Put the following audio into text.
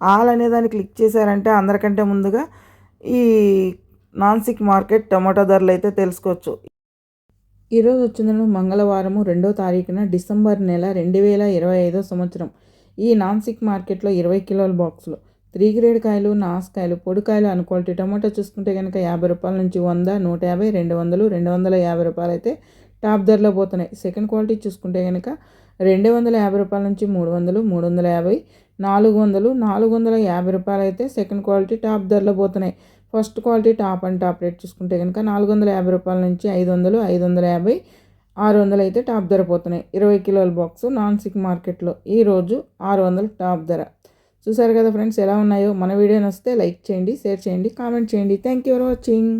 All అనే దాన్ని click చేశారంటే అందరికంటే ముందుగా ఈ నాన్సిక్ మార్కెట్ టమాటో ధరలు అయితే తెలుసుకోవచ్చు. ఈరోజు వచ్చిందను మంగళవారము రెండో తారీఖున డిసెంబర్ నెల రెండు వేల ఇరవై ఐదో సంవత్సరం. ఈ నాన్సిక్ మార్కెట్లో ఇరవై కిలోల బాక్సులు. త్రీ గ్రేడ్ కాయలు నాసుకాయలు పొడికాయలు అన్ క్వాలిటీ టమాటో చూసుకుంటే కనుక యాభై రూపాయల నుంచి వంద నూట యాభై రెండు వందలు రెండు వందల యాభై రూపాయలు అయితే టాప్ ధరలో పోతున్నాయి. సెకండ్ క్వాలిటీ చూసుకుంటే కనుక రెండు వందల యాభై రూపాయల నుంచి మూడు వందలు మూడు వందల యాభై నాలుగు వందలు నాలుగు వందల యాభై రూపాయలు అయితే సెకండ్ క్వాలిటీ టాప్ ధరలో పోతున్నాయి. First quality top and top rate చూసుకుంటే కనుక నాలుగు వందల యాభై రూపాయల నుంచి ఐదు వందలు ఐదు వందల యాభై ఆరు వందలు అయితే టాప్ ధర పోతున్నాయి. ఇరవై కిలోల బాక్స్ నాన్ సిక్ మార్కెట్లో ఈరోజు ఆరు వందలు టాప్ ధర. చూసారు కదా ఫ్రెండ్స్ ఎలా ఉన్నాయో? మన వీడియో నచ్చితే లైక్ చేయండి షేర్ చేయండి కామెంట్ చేయండి. Thank you for watching.